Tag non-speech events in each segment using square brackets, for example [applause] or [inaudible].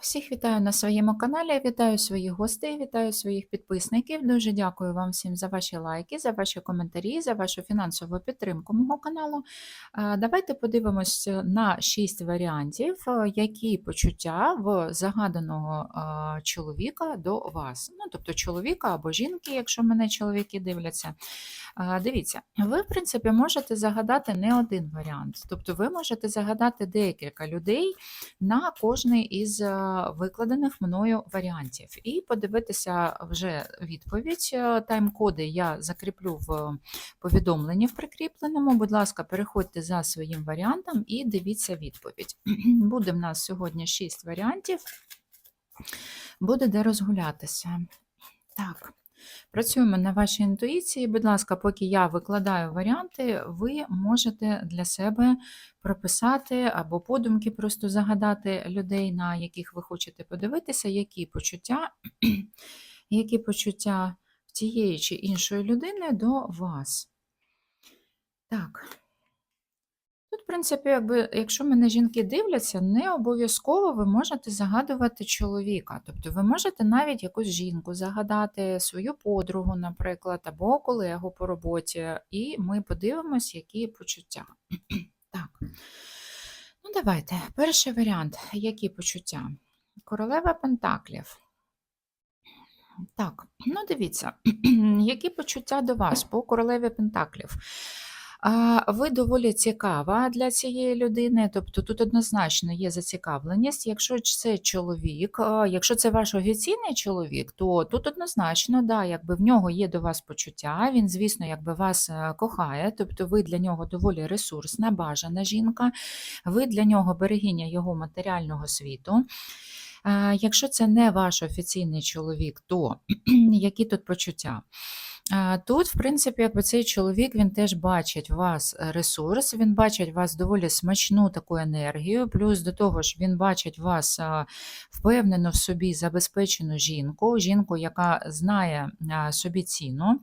Всіх вітаю на своєму каналі, вітаю своїх гостей, вітаю своїх підписників. Дуже дякую вам всім за ваші лайки, за ваші коментарі, за вашу фінансову підтримку мого каналу. Давайте подивимось на 6 варіантів, які почуття в загаданого чоловіка до вас. Ну, тобто чоловіка або жінки, якщо мене чоловіки дивляться. Дивіться, ви, в принципі, можете загадати не один варіант. Тобто ви можете загадати декілька людей на кожний із викладених мною варіантів. І подивитися вже відповідь. Е, Тайм-коди я закріплю в повідомленні в прикріпленому. Будь ласка, переходьте за своїм варіантом і дивіться відповідь. [clears throat] Буде в нас сьогодні 6 варіантів. Буде де розгулятися. Так. Працюємо на вашій інтуїції. Будь ласка, поки я викладаю варіанти, ви можете для себе прописати або подумки просто загадати людей, на яких ви хочете подивитися, які почуття, [clears throat] які почуття тієї чи іншої людини до вас. Так. Принципі, якби, якщо мене жінки дивляться, не обов'язково ви можете загадувати чоловіка. Тобто ви можете навіть якусь жінку загадати, свою подругу, наприклад, або колегу по роботі, і ми подивимось, які почуття. [clears throat] Так. Ну, давайте. Перший варіант. Які почуття? Королева Пентаклів. Так, ну дивіться, [clears throat] які почуття до вас по королеві Пентаклів. Ви доволі цікава для цієї людини, тобто тут однозначно є зацікавленість. Якщо це чоловік, якщо це ваш офіційний чоловік, то тут однозначно, да, якби в нього є до вас почуття, він, звісно, якби вас е, кохає, тобто ви для нього доволі ресурсна, бажана жінка, ви для нього берегиня його матеріального світу. Якщо це не ваш офіційний чоловік, то [clears throat] які тут почуття? Тут, в принципі, якби цей чоловік він теж бачить в вас е, ресурс, він бачить в вас доволі смачну таку енергію, плюс до того ж він бачить в вас впевнену в собі забезпечену жінку, жінку, яка знає собі ціну,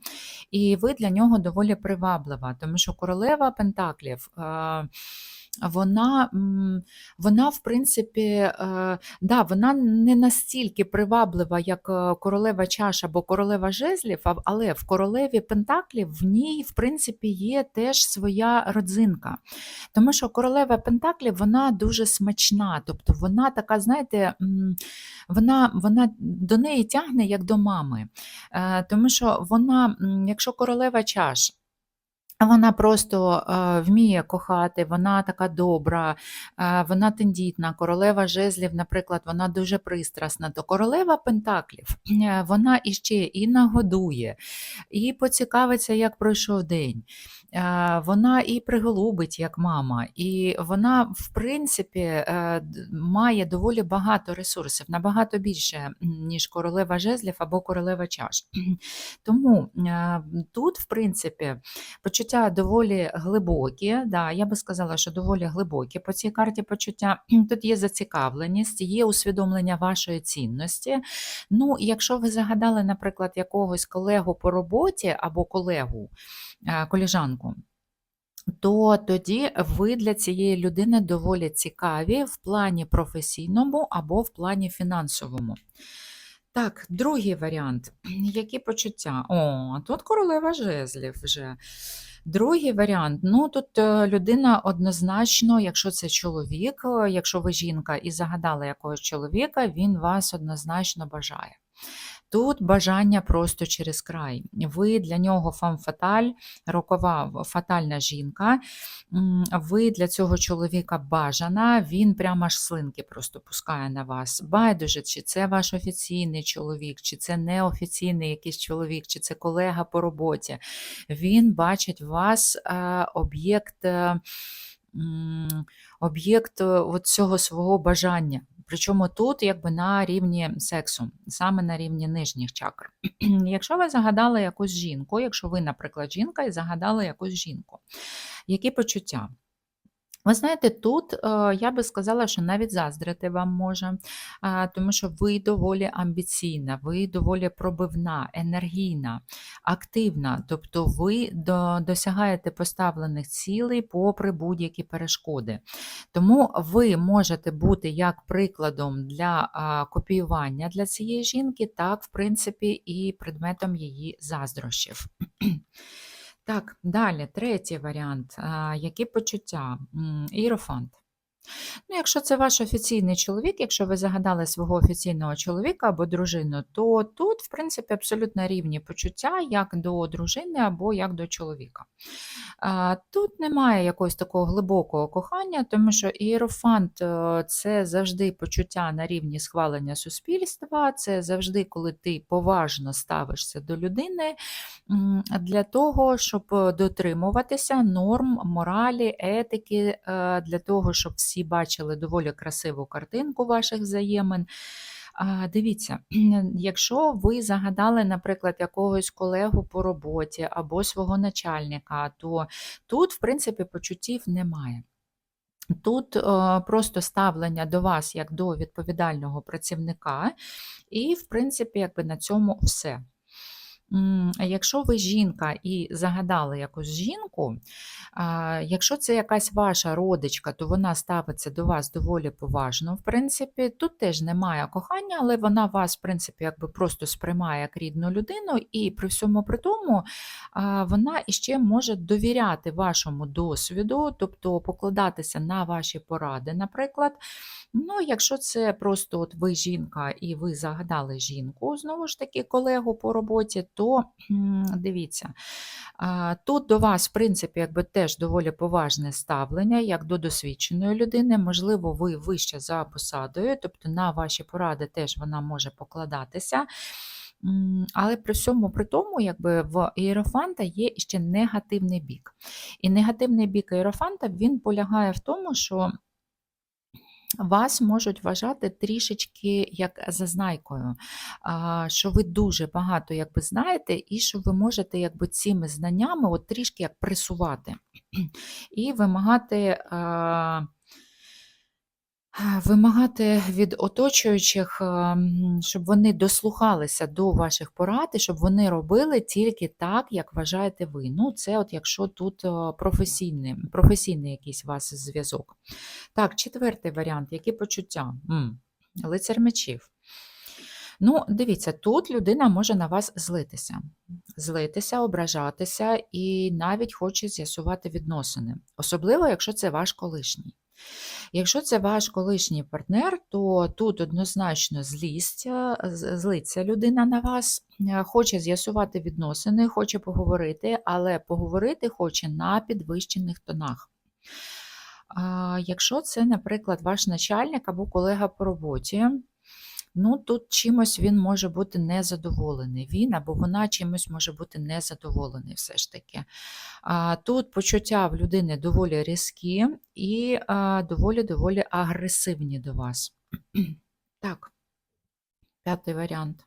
і ви для нього доволі приваблива, тому що королева Пентаклів. Вона, вона, в принципі, е, да, вона не настільки приваблива, як е, королева чаш або королева жезлів, але в королеві Пентаклів в ній, в принципі, є теж своя родзинка. Тому що королева Пентаклів вона дуже смачна, тобто вона така, знаєте, вона, вона до неї тягне як до мами. Е, Тому що вона, якщо королева чаш. Вона просто е, вміє кохати, вона така добра, е, вона тендітна. Королева жезлів, наприклад, вона дуже пристрасна. То королева Пентаклів е, вона іще і нагодує, і поцікавиться, як пройшов день. Е, Вона і приголубить, як мама, і вона, в принципі, е, має доволі багато ресурсів, набагато більше, ніж королева жезлів або королева чаш. [clears throat] Тому е, тут, в принципі, Почуття доволі глибокі, да, я би сказала, що доволі глибокі по цій карті почуття. [clears throat] Тут є зацікавленість, є усвідомлення вашої цінності. Ну, якщо ви загадали, наприклад, якогось колегу по роботі або колегу, е, коліжанку, то тоді ви для цієї людини доволі цікаві в плані професійному або в плані фінансовому. Так, другий варіант. [clears throat] Які почуття? О, тут королева жезлів вже. Другий варіант. Ну, тут е, людина однозначно, якщо це чоловік, е, якщо ви жінка і загадали якогось чоловіка, він вас однозначно бажає. Тут бажання просто через край. Ви для нього фам-фаталь, рокова фатальна жінка. Ви для цього чоловіка бажана, він прямо аж слинки просто пускає на вас. Байдуже, чи це ваш офіційний чоловік, чи це неофіційний якийсь чоловік, чи це колега по роботі. Він бачить в вас е, об'єкт. е, Об'єкт е, цього свого бажання. Причому тут якби на рівні сексу, саме на рівні нижніх чакр. [clears throat] Якщо ви загадали якусь жінку, якщо ви, наприклад, жінка і загадали якусь жінку, які почуття? Ви знаєте, тут, е, я би сказала, що навіть заздрити вам може, тому що ви доволі амбіційна, ви доволі пробивна, енергійна, активна, тобто ви досягаєте поставлених цілей попри будь-які перешкоди. Тому ви можете бути як прикладом для, копіювання для цієї жінки, так, в принципі, і предметом її заздрощів. Так, далі, третій варіант. Які почуття? М, Іерофант. Ну, якщо це ваш офіційний чоловік, якщо ви загадали свого офіційного чоловіка або дружину, то тут, в принципі, абсолютно рівні почуття як до дружини або як до чоловіка. Тут немає якогось такого глибокого кохання, тому що ієрофант е, це завжди почуття на рівні схвалення суспільства, це завжди, коли ти поважно ставишся до людини для того, щоб е, дотримуватися норм, моралі, етики, е, для того, щоб всі бачили доволі красиву картинку ваших взаємин. Дивіться, [clears throat] якщо ви загадали, наприклад, якогось колегу по роботі або свого начальника, то тут, в принципі, почуттів немає. Тут е, просто ставлення до вас як до відповідального працівника, і, в принципі, якби на цьому все. Якщо ви жінка і загадали якусь жінку, якщо це якась ваша родичка, то вона ставиться до вас доволі поважно. В принципі, тут теж немає кохання, але вона вас, в принципі, якби просто сприймає як рідну людину, і при всьому при тому вона іще може довіряти вашому досвіду, тобто покладатися на ваші поради, наприклад. Ну, якщо це просто от ви жінка і ви загадали жінку, знову ж таки, колегу по роботі, то дивіться, тут до вас, в принципі, якби теж доволі поважне ставлення, як до досвідченої людини. Можливо, ви вище за посадою, тобто на ваші поради теж вона може покладатися. Але при всьому при тому, якби в ієрофанта є ще негативний бік. І негативний бік ієрофанта він полягає в тому, що вас можуть вважати трішечки як зазнайкою, що ви дуже багато якби, знаєте, і що ви можете якби, цими знаннями от, трішки як пресувати [clears throat] і вимагати. Вимагати від оточуючих, ем, щоб вони дослухалися до ваших порад, і щоб вони робили тільки так, як вважаєте ви. Ну, це от якщо тут е, професійний, професійний якийсь у вас зв'язок. Так, четвертий варіант, які почуття? М, Лицар мечів. Ну, дивіться, тут людина може на вас злитися, злитися, ображатися і навіть хоче з'ясувати відносини, особливо, якщо це ваш колишній. Якщо це ваш колишній партнер, то тут однозначно злість, е, злиться людина на вас, е, хоче з'ясувати відносини, хоче поговорити, але поговорити хоче на підвищених тонах. Якщо це, наприклад, ваш начальник або колега по роботі, ну тут чимось він може бути незадоволений. Він або вона чимось може бути незадоволений все ж таки. А, Тут почуття в людини доволі різкі і доволі-доволі агресивні до вас. [clears throat] Так, п'ятий варіант.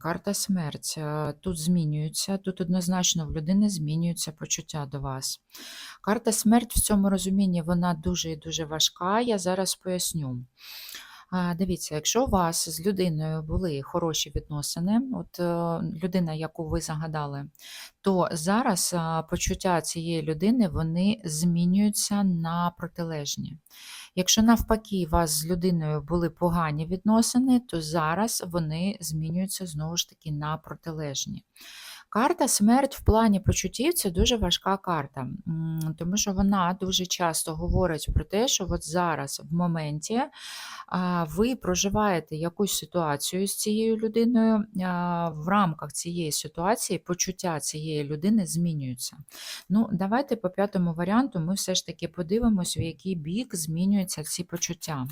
Карта смерть. Е, Тут змінюється, тут однозначно в людини змінюються почуття до вас. Карта смерть в цьому розумінні вона дуже і дуже важка. Я зараз поясню. Дивіться, якщо у вас з людиною були хороші відносини, от е, людина, яку ви загадали, то зараз почуття цієї людини вони змінюються на протилежні. Якщо навпаки у вас з людиною були погані відносини, то зараз вони змінюються знову ж таки на протилежні. Карта смерть в плані почуттів це дуже важка карта, тому що вона дуже часто говорить про те, що от зараз, в моменті, ви проживаєте якусь ситуацію з цією людиною, в рамках цієї ситуації почуття цієї людини змінюються. Ну, давайте по п'ятому варіанту ми все ж таки подивимось, в який бік змінюються ці почуття.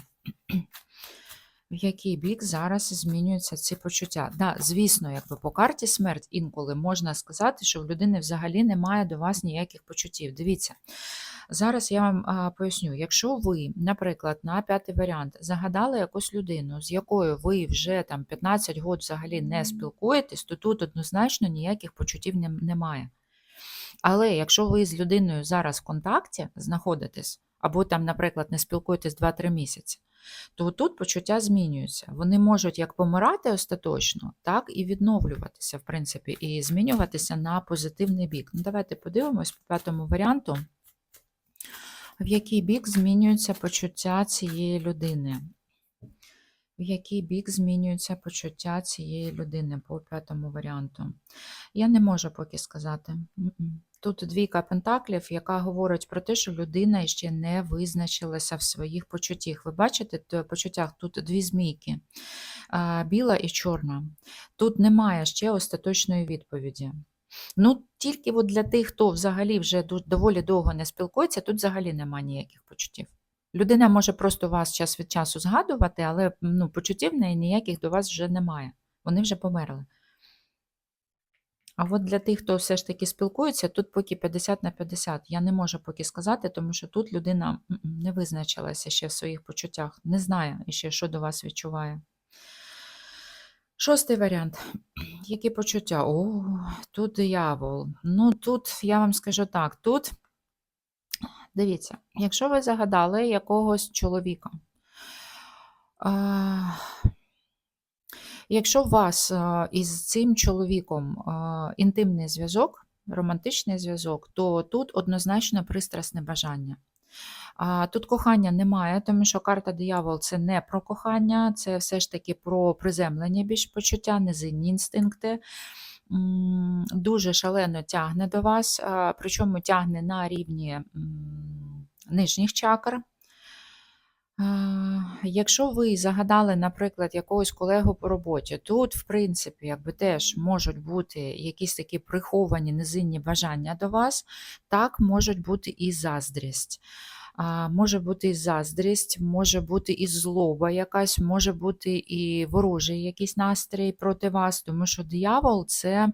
В який бік зараз змінюються ці почуття? Да, звісно, якби по карті смерть інколи можна сказати, що в людини взагалі немає до вас ніяких почуттів. Дивіться, зараз я вам а, поясню: якщо ви, наприклад, на п'ятий варіант загадали якусь людину, з якою ви вже там 15 років взагалі не спілкуєтесь, то тут однозначно ніяких почуттів не- немає. Але якщо ви з людиною зараз в контакті знаходитесь, або там, наприклад, не спілкуєтесь 2-3 місяці, то тут почуття змінюються. Вони можуть як помирати остаточно, так і відновлюватися, в принципі, і змінюватися на позитивний бік. Ну, давайте подивимось по п'ятому варіанту, в який бік змінюються почуття цієї людини. В який бік змінюються почуття цієї людини по п'ятому варіанту? Я не можу поки сказати. Тут двійка пентаклів, яка говорить про те, що людина ще не визначилася в своїх почуттях. Ви бачите, т- почуттях тут дві змійки, біла і чорна. Тут немає ще остаточної відповіді. Ну, тільки от для тих, хто взагалі вже доволі довго не спілкується, тут взагалі немає ніяких почуттів. Людина може просто вас час від часу згадувати, але ну, почуттів в неї ніяких до вас вже немає. Вони вже померли. А от для тих, хто все ж таки спілкується, тут поки 50 на 50. Я не можу поки сказати, тому що тут людина не визначилася ще в своїх почуттях, не знає ще, що до вас відчуває. Шостий варіант. [clears throat] Які почуття? О, тут диявол. Ну, тут я вам скажу так: тут дивіться, якщо ви загадали якогось чоловіка, якщо у вас із цим чоловіком інтимний зв'язок, романтичний зв'язок, то тут однозначно пристрасне бажання. Тут кохання немає, тому що карта диявол це не про кохання, це все ж таки про приземлення більш почуття, низинні інстинкти. Дуже шалено тягне до вас, причому тягне на рівні нижніх чакр. Якщо ви загадали, наприклад, якогось колегу по роботі, тут, в принципі, якби теж можуть бути якісь такі приховані низинні бажання до вас, так можуть бути і заздрість. Може бути і заздрість, може бути і злоба якась, може бути і ворожий якийсь настрій проти вас, тому що диявол це.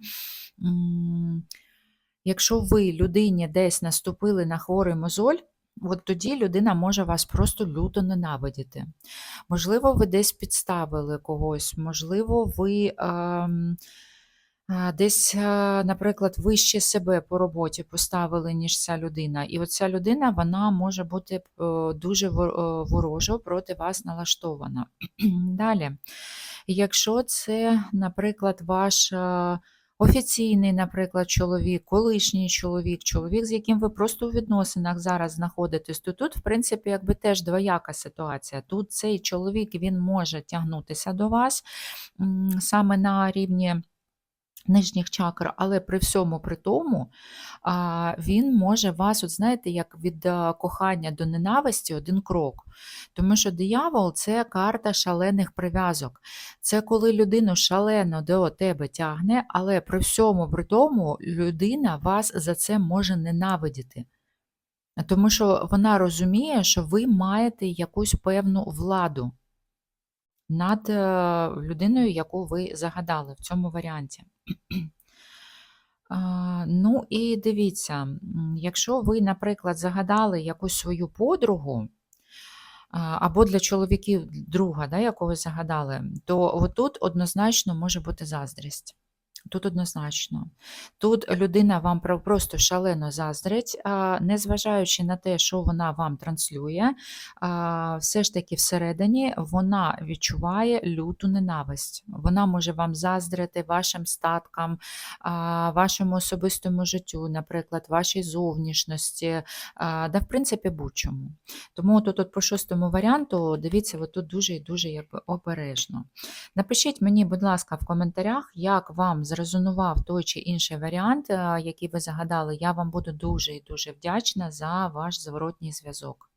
Якщо ви людині десь наступили на хворий мозоль, от тоді людина може вас просто люто ненавидіти. Можливо, ви десь підставили когось, можливо, ви ем, а, десь, а, наприклад, вище себе по роботі поставили, ніж ця людина. І оця людина вона може бути е, дуже е, ворожо проти вас налаштована. [clears throat] Далі, якщо це, наприклад, ваш. е, Офіційний, наприклад, чоловік, колишній чоловік, чоловік, з яким ви просто у відносинах зараз знаходитесь, то тут, в принципі, якби теж двояка ситуація. Тут цей чоловік він може тягнутися до вас саме на рівні. Нижніх чакр, але при всьому при тому він може вас, от знаєте, як від кохання до ненависті один крок. Тому що диявол це карта шалених прив'язок. Це коли людину шалено до тебе тягне, але при всьому при тому людина вас за це може ненавидіти. Тому що вона розуміє, що ви маєте якусь певну владу над е, людиною, яку ви загадали в цьому варіанті. Ну і дивіться, якщо ви, наприклад, загадали якусь свою подругу, або для чоловіків друга, да, якого загадали, то отут однозначно може бути заздрість. Тут однозначно. Тут людина вам просто шалено заздрить, незважаючи на те, що вона вам транслює, все ж таки всередині вона відчуває люту ненависть. Вона може вам заздрити вашим статкам, вашому особистому життю, наприклад, вашій зовнішності, да, в принципі, будь-чому. Тому тут от по шостому варіанту дивіться, от тут дуже і дуже обережно. Напишіть мені, будь ласка, в коментарях, як вам зрезонував той чи інший варіант, е, який ви загадали. Я вам буду дуже і дуже вдячна за ваш зворотній зв'язок.